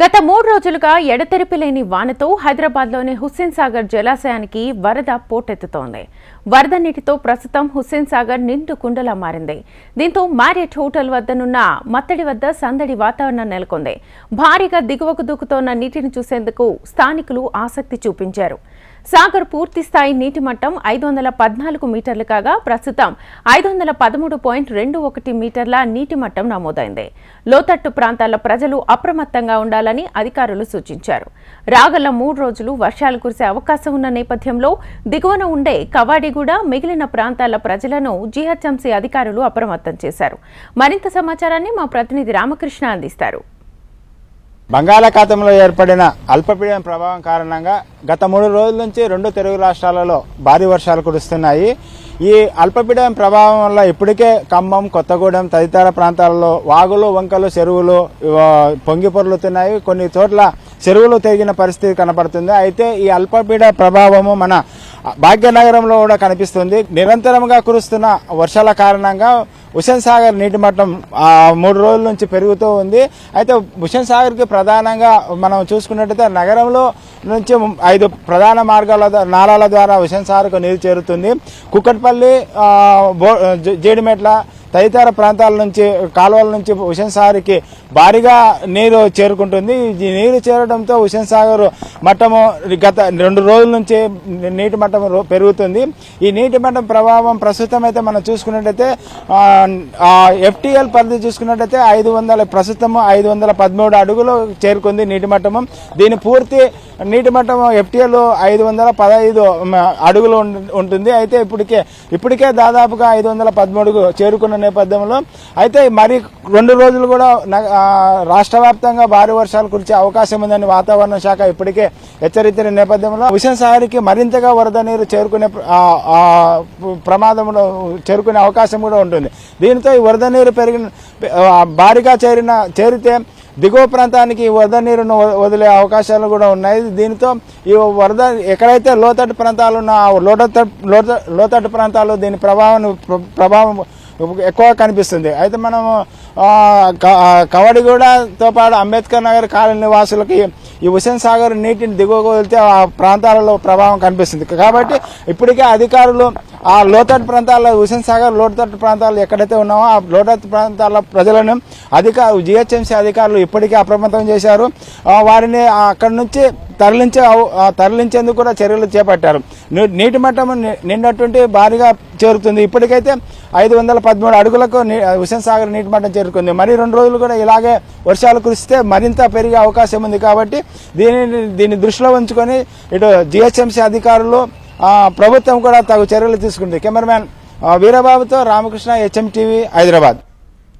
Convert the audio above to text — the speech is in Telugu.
గత మూడు రోజులుగా ఎడతెరిపి లేని వానతో హైదరాబాద్లోని హుస్సేన్ సాగర్ జలాశయానికి వరద పోటెత్తుతోంది. వరద నీటితో ప్రస్తుతం హుస్సేన్ సాగర్ నిండు కుండలా మారింది. దీంతో మ్యారియట్ హోటల్ వద్దనున్న మత్తడి వద్ద సందడి వాతావరణం నెలకొంది. భారీగా దిగువకు దూకుతోన్న నీటిని చూసేందుకు స్థానికులు ఆసక్తి చూపించారు. సాగర్ పూర్తిస్థాయి నీటి మట్టం ఐదు వందల పద్నాలుగు మీటర్లు కాగా ప్రస్తుతం ఐదు వందల పదమూడు పాయింట్ రెండు ఒకటి మీటర్ల నీటి మట్టం నమోదైంది. లోతట్టు ప్రాంతాల ప్రజలు అప్రమత్తంగా ఉండాలని అధికారులు సూచించారు. రాగల మూడు రోజులు వర్షాలు కురిసే అవకాశం ఉన్న నేపథ్యంలో దిగువన ఉండే కవాడిగూడ మిగిలిన ప్రాంతాల ప్రజలను జీహెచ్ఎంసీ అధికారులు అప్రమత్తం చేశారు. మరింత సమాచారాన్ని మా ప్రతినిధి రామకృష్ణ అందిస్తారు. బంగాళాఖాతంలో ఏర్పడిన అల్పపీడన ప్రభావం కారణంగా గత మూడు రోజుల నుంచి రెండు తెలుగు రాష్ట్రాలలో భారీ వర్షాలు కురుస్తున్నాయి. ఈ అల్పపీడన ప్రభావం వల్ల ఇప్పటికే ఖమ్మం కొత్తగూడెం తదితర ప్రాంతాలలో వాగులు వంకలు చెరువులు పొంగి పొర్లుతున్నాయి. కొన్ని చోట్ల చెరువులు తిరిగిన పరిస్థితి కనపడుతుంది. అయితే ఈ అల్పపీడ ప్రభావము మన భాగ్యనగరంలో కూడా కనిపిస్తుంది. నిరంతరంగా కురుస్తున్న వర్షాల కారణంగా హుషన్ సాగర్ నీటి మట్టం మూడు రోజుల నుంచి పెరుగుతూ ఉంది. అయితే హుషన్ సాగర్కి ప్రధానంగా మనం చూసుకున్నట్టయితే నగరంలో నుంచి ఐదు ప్రధాన మార్గాల ద- నాలాల ద్వారా హుసేన్ సాగర్కు నీరు చేరుతుంది. కుక్కట్పల్లి బో- జేడిమెట్ల తదితర ప్రాంతాల నుంచి కాలువల నుంచి హుసేన్ సాగర్కి భారీగా నీరు చేరుకుంటుంది. ఈ నీరు చేరడంతో హుసేన్ సాగర్ మట్టము గత రెండు రోజుల నుంచి నీటి మట్టం పెరుగుతుంది. ఈ నీటి మట్టం ప్రభావం ప్రస్తుతం అయితే మనం చూసుకున్నట్టయితే ఎఫ్టీఎల్ పరిధి చూసుకున్నట్టయితే ఐదు వందల ప్రస్తుతం ఐదు వందల పదమూడు అడుగులు చేరుకుంది నీటి మట్టము. దీని పూర్తి నీటి మట్టం ఎఫ్టీఎల్ ఐదు వందల పదహైదు అడుగులు ఉంటుంది. అయితే ఇప్పటికే ఇప్పటికే దాదాపుగా ఐదు వందల పదమూడుకు చేరుకున్న నేపథ్యంలో. అయితే మరి రెండు రోజులు కూడా రాష్ట్ర వ్యాప్తంగా భారీ వర్షాలు కురిచే అవకాశం ఉందని వాతావరణ శాఖ ఇప్పటికే హెచ్చరించిన నేపథ్యంలో హుసేన్ సాగర్కి మరింతగా వరద నీరు చేరుకునే ప్రమాదంలో చేరుకునే అవకాశం కూడా ఉంటుంది. దీనితో ఈ వరద నీరు పెరిగిన భారీగా చేరిన చేరితే దిగువ ప్రాంతానికి వరద నీరును వ- వదిలే అవకాశాలు కూడా ఉన్నాయి. దీనితో ఈ వరద ఎక్కడైతే లోతట్టు ప్రాంతాలు ఉన్న లోతట్టు లోత- లోతట్టు ప్రాంతాలు దీని ప్రభావం ప్రభావం ఎక్కువ కనిపిస్తుంది. అయితే మనము కవడిగూడతో పాటు అంబేద్కర్ నగర్ కాలనీ నివాసులకి ఈ హుసేన్ సాగర్ నీటిని దిగువకు వెళ్తే ఆ ప్రాంతాలలో ప్రభావం కనిపిస్తుంది. కాబట్టి ఇప్పటికే అధికారులు ఆ లోతట్టు ప్రాంతాల్లో హుసేన్ సాగర్ లోతట్టు ప్రాంతాలు ఎక్కడైతే ఉన్నామో ఆ లోతట్టు ప్రాంతాల ప్రజలను అధికారు జిహెచ్ఎంసీ అధికారులు ఇప్పటికే అప్రమత్తం చేశారు. వారిని అక్కడి నుంచి తరలించే తరలించేందుకు కూడా చర్యలు చేపట్టారు. నీటి మట్టం నిన్నటువంటి నిండటువంటి భారీగా చేరుతుంది. ఇప్పటికైతే ఐదు వందల పదమూడు అడుగులకు హుసేన్ సాగర్ నీటి మట్టం చేరుకుంది. మరి రెండు రోజులు కూడా ఇలాగే వర్షాలు కురిస్తే మరింత పెరిగే అవకాశం ఉంది కాబట్టి దీనిని దీన్ని దృష్టిలో ఉంచుకొని ఇటు జిహెచ్ఎంసీ అధికారులు ప్రభుత్వం కూడా తగు చర్యలు తీసుకుంది. కెమెరామ్యాన్ వీరబాబుతో రామకృష్ణ హెచ్ఎం టీవీ హైదరాబాద్.